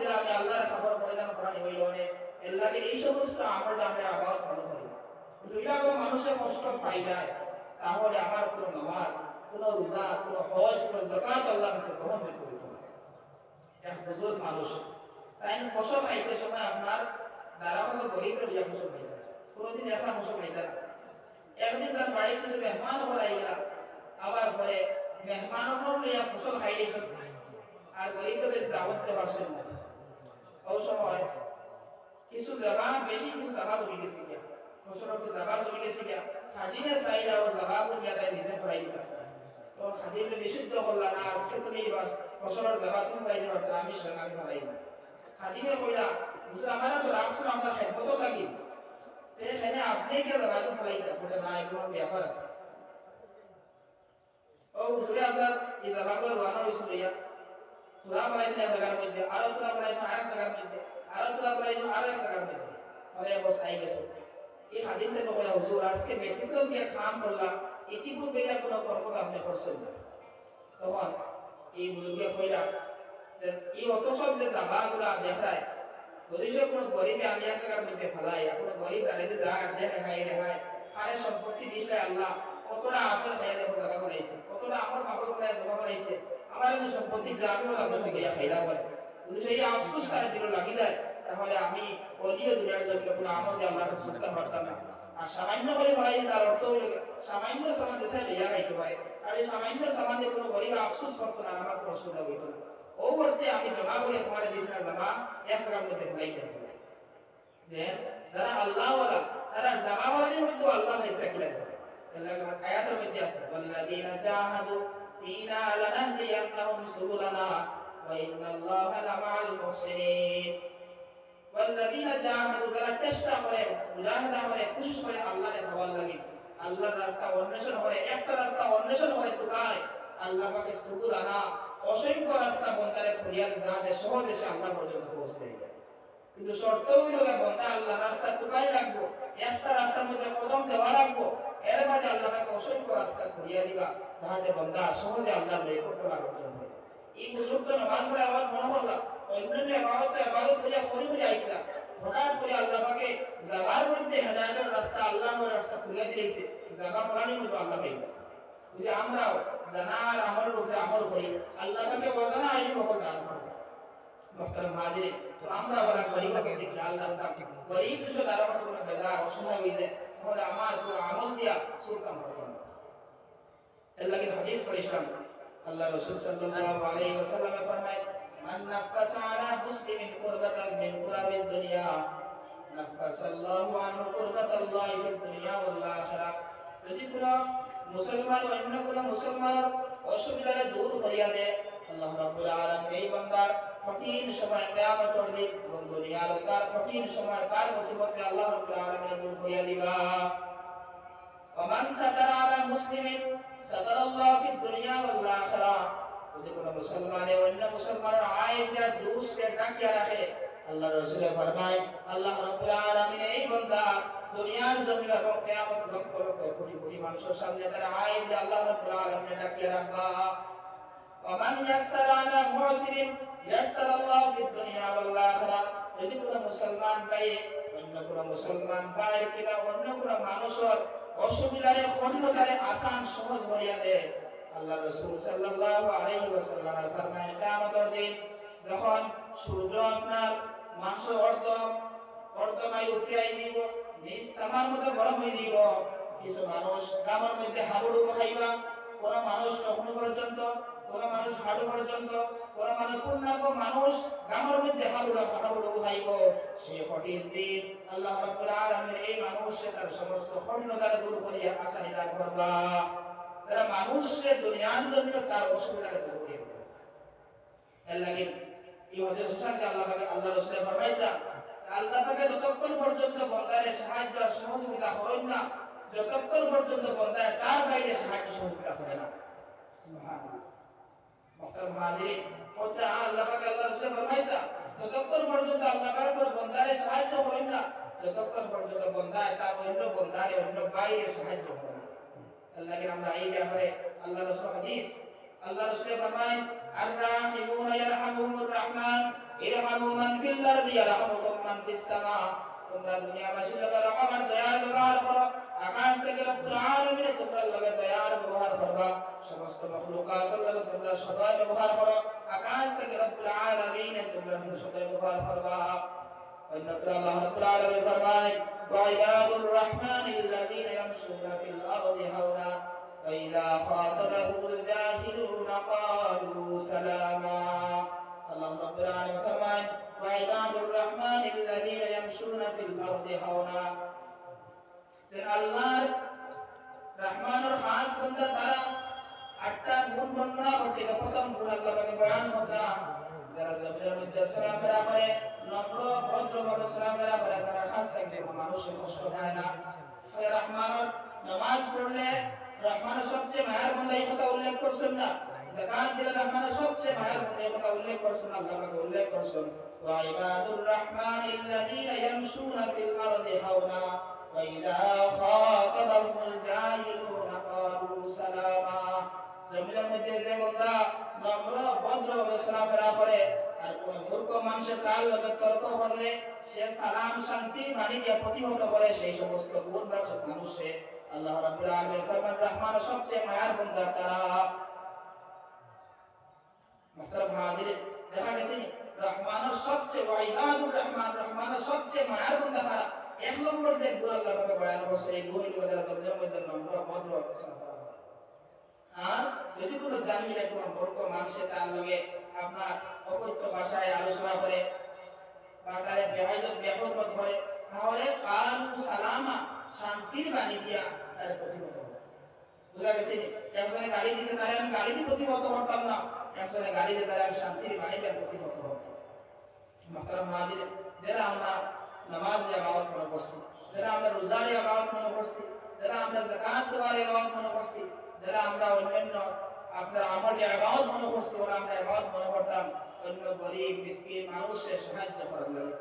দিলে আমি আল্লাহর পরিধান করা অনেক এর লাগে এই সমস্ত আমলটা আবার করি। কোনো মানুষের কষ্ট ফাইদায় তাহলে আমার কোনো নামাজ, কোনো রোজা, কোনো হজ, কোনো কাছে হইতো এক মানুষ, তাই ফসল খাইতে সময় আপনার দ্বারা গরিব লইয়া ফসল খাইতে কোনোদিন ফসল খাইতে না একদিন তার বাড়ি কিছু মেহমান হল আই গেলা আবার পরে মেহমান লইয়া ফসল খাই দিয়েছেন আর গরিব লোকের দাওয়াত পারছেন না ওই সময় কিছু জায়গা বেশি কিছু জায়গা জমি গেছে গিয়া কিছু জায়গা জমি গেছে খাদিমে চাইলা ও জায়গা বলিয়া তাই নিজে ফলাই দিতাম তো খাদিমে নিষিদ্ধ করলা না, আজকে তুমি এই বাস- ফসলের তুমি ফলাই দিতে পারতো আমি সঙ্গে আমি ফলাই না খাদিমে কইলা হুজুর আমারা তো রাখছেন আপনার খেদমত লাগি এখানে আপনি কে তুমি ফলাই দেন বলে না এগুলোর ব্যাপার আছে। ও হুজুরে আপনার এই জায়গাগুলো রোয়ানা হয়েছিল লইয়া তোরা বলাইছেন এক জায়গার মধ্যে, আরও তোরা বলাইছেন আরেক জায়গার মধ্যে, আরও তোরা বলাইছেন আরেক জায়গার মধ্যে। ফলে বস আই গেছে। এই হাদিম সাহেব বলে, হুজুর, আজকে ব্যতিক্রম গিয়ে খাম করলাম, ইতিপূর্বে এটা কোনো কর্মকে আপনি করছেন না। তখন এই বুজুর্গে কইলা যে এই অত সব যে জাবাগুলা দেখায় যদি সে কোনো গরিবে আমি এক জায়গার মধ্যে ফেলাই, আর কোনো গরিব দাঁড়িয়ে যা দেখে খাই দেখায় খারে সম্পত্তি দিলে আল্লাহ, কতটা আমল খাইয়া দেখো জায়গা বলাইছে কতটা আমার বাবল বলাই জায়গা বলাইছে আমার এত সম্পত্তি যা আমিও আপনার সঙ্গে খাইলা বলে। যদি সেই আফসোস তারা দিল, লাগি যায়। তাহলে আমি অলিও দুনিয়ার জমিকে কোনো আমল দিয়ে আল্লাহর কাছে শুনতে পারতাম না। আর সামান্য করে যে তার অর্থ হইল সামান্য সামান দেশে লইয়া খাইতে পারে। কাজে সামান্য সামান দিয়ে কোনো গরিব আফসোস করতো না, আমার কোনো অসুবিধা হইতো না। ও বলতে আমি জমা করে তোমার দিয়েছি না, জমা এক জায়গার মধ্যে ফেলাইতে হবে। যে যারা আল্লাহ ওয়ালা, তারা জামা ওয়ালার মধ্যে আল্লাহ ভাইতে রাখিলা আয়াতের মধ্যে আছে, ওয়াল্লাযীনা জাহাদু ফীনা লানাহদিয়ান্নাহুম সুবুলানা ওয়া ইন্নাল্লাহা লামাআল মুহসিনিন ওয়াল্লাযীনা জাহাদু যারা চেষ্টা করে, মুজাহাদা করে কোশিশ করে আল্লাহরে পাওয়ার লাগে। আল্লাহর রাস্তা অন্বেষণ করে, একটা রাস্তা অন্বেষণ করে তুকায় আল্লাহ পাকে সুবুলানা অসংখ্য রাস্তা বন্দারে খুলিয়ালে যাহাতে সহজে সে আল্লাহ পর্যন্ত পৌঁছতে যায় কিন্তু শর্ত হইল বন্দা আল্লাহ রাস্তা তুকাই রাখব? একটা রাস্তার মধ্যে কদম দেওয়া রাখব? এর মাঝে আল্লাহ অসংখ্য রাস্তা খুলিয়া দিবা, যাহাতে বন্দা সহজে আল্লাহর নৈকট্য লাভ অর্জন করে। এই বুজুর্গ নামাজ পড়ে আবার মনে করলাম, অন্যান্য আবাদত আবাদত করিয়া করি করি আইতরা হঠাৎ করে আল্লাহ পাকে যাবার মধ্যে হেদায়েতের রাস্তা, আল্লাহর রাস্তা খুলিয়া দিয়েছে। যাবা ফলানির মতো আল্লাহ পাই গেছে যদি আমরাও জানার আমলের উপরে আমল করি, আল্লাহ পাকে অজানা আইনি সকল দান করব। তো আমরা বলা প্রতি খেয়াল রাখতাম গরিব তারা কাছে কোনো বেজার অসহায় হয়েছে তাহলে আমার কোনো আমল দিয়া সুলতান করতাম না লাগে হাদিস পড়েছিলাম। আল্লাহ রসুল সাল্লাল্লাহু আলাইহি ওয়াসাল্লাম ফরমায়, মান নাফাসা আলা মুসলিমিন কুরবাতান মিন কুরাবিদ দুনিয়া, নাফাসাল্লাহু আনহু কুরবাতাল্লাহি ফিদ দুনিয়া ওয়াল আখিরাহ যদি কোনো মুসলমান অন্য কোনো মুসলমানের অসুবিধারে দূর করিয়া দেয়, আল্লাহ রাব্বুল কঠিন সময় কেয়ামতর দিন এবং দুনিয়ার তার কঠিন সময়, তার মুসিবতকে আল্লাহ রাব্বুল আলামিন দূর করিয়া দিবা। ওমান সাতারা আলা মুসলিমিন, সাতারাল্লাহু ফিদ দুনিয়া ওয়াল আখিরা। যদি কোনো মুসলমানে অন্য মুসলমানের আইবটা দুসরে ডাকিয়া রাখে আল্লাহ রসুলে ফরমায়, আল্লাহ রাব্বুল আলামিন এই বান্দা দুনিয়ার জমিন এবং কিয়ামত লক্ষ লক্ষ কোটি কোটি মানুষের সামনে তার আইবটা আল্লাহ রাব্বুল আলামিন ডাকিয়া রাখবা। ওমান ইয়াসসারা আলা মুসলিমিন ইয়াসসারাল্লাহু ফিদ দুনিয়া ওয়াল আখিরা যদি কোনো মুসলমান পায়, অন্য কোনো মুসলমান পায় কিনা, অন্য কোনো মানুষের অসুবিধারে খণ্ডতারে আসান সহজ করিয়া দেয় আল্লাহ রাসূল সাল্লাল্লাহু আলাইহি ওয়াসাল্লাম ফরমায়েন কিয়ামতের দিন যখন সূর্য আপনার মানুষের অর্ধ অর্ধ মাইল উফিয়াই দিব নিজ তামার মতো গরম হয়ে দিব কিছু মানুষ গ্রামের মধ্যে হাবুডুবু খাইবা, কোনো মানুষ তখনো পর্যন্ত, কোনো মানুষ হাড়ু পর্যন্ত কোন মানুষ পূর্ণাঙ্গ মানুষ গ্রামের মধ্যে হাবুডু হাবুডুবু খাইব। সে কঠিন দিন। আল্লাহ রাব্বুল আলামিন এই মানুষে তার সমস্ত কঠিনতারে দূর করিয়া আসানি দান করবা। যারা মানুষকে দুনিয়ার জন্য তার অসুবিধাকে দূর করিয়া এর আল্লাহ পাকে আল্লাহ ফরমাইতা আল্লাহ পাকে যতক্ষণ পর্যন্ত সাহায্য আর সহযোগিতা করেন না, যতক্ষণ পর্যন্ত বন্দায় তার বাইরে সাহায্য সহযোগিতা করে না। সুবহানাল্লাহ। মুহতারাম হাজিরিন ওটা আল্লাহ পাকে আল্লাহ রসুলে ফরমাইতা যতক্ষণ পর্যন্ত আল্লাহ পাকে কোনো বন্দারে সাহায্য করেন না, যতক্ষণ পর্যন্ত বন্দায় তার অন্য বন্দারে, অন্য বাইরে সাহায্য করে না। আল্লাহকে আমরা এই ব্যাপারে আল্লাহ রসুল হাদিস, আল্লাহ রসুল ফরমায় আর রাহিমুন ইয়ারহামুহুর রহমান, ইরহামু মান ফিল আরদি, ইয়ারহামুকুম মান ফিস সামা তোমরা দুনিয়াবাসীর লগে রহমার দয়ার ব্যবহার করো আকাশ থেকে রব্বুল আলামিন তোমরা লগে দয়ার ব্যবহার করবা সমস্ত মখলুকাতের লগে তোমরা সদয় ব্যবহার করো আকাশ থেকে রব্বুল আলামিন তোমরা সদয় ব্যবহার করবা অন্যত্র আল্লাহ রাব্বুল আলামিন ফরমায় وعباد الرحمن الذين يمشون في الأرض هونا وإذا خاطبهم الجاهلون قالوا سلاما الله رب العالمين فرمان وعباد الرحمن الذين ফিল আরদি নামাজ পড়লে রহমানের সবচেয়ে মায়ের বন্ধা এই কথা উল্লেখ করছেন না। জাকাত দিলে সবচেয়ে মায়ের বন্ধা এই উল্লেখ করছেন, আল্লাহ পাকে উল্লেখ করছেন। وعباد الرحمن الذين يمشون في الأرض هونا وإذا خاطبهم الجاهلون قالوا سلاما জমিনের মধ্যে যে বন্ধা নম্র ভদ্রভাবে চলাফেরা করে আর কোন মূর্খ মানুষের তার লগে তর্ক করলে সে সালাম শান্তি বাণী দিয়ে প্রতিহত করে সেই সমস্ত গুণ বাচক মানুষে আল্লাহ রাব্বুল আলামিন ফরমান রহমান সবচেয়ে মায়ার বন্ধা তারা মুহতারাম হাজিরিন দেখা গেছে রহমানের সবচেয়ে রহমান, রহমানের সবচেয়ে মায়ার বন্ধা তারা। এক নম্বর যে গুণ আল্লাহ পাকে করছে, এই যারা মধ্যে নম্র ভদ্র করে আর যদি কোনো জাহিলে কোনো তার লগে আপনার অকথ্য ভাষায় আলোচনা করে বা তারে বেহাইজত, বেহরমত করে, তাহলে কালু সালামা, শান্তির বাণী দিয়া তার প্রতিহত বুঝা গেছে একজনে গালি দিছে তারে আমি গালি দিয়ে প্রতিহত করতাম না। একজনে গালি দিয়ে তারে আমি শান্তির বাণী দিয়ে প্রতিহত আমরা মনে করছি, যারা আমরা মনে করছি, যারা আমরা মনে করছি আমরা অন্যান্য আপনার আমলে মনে করছি আমরা মনে করতাম। অন্য গরিব, মিসকিন, মানুষের সাহায্য করার লাগে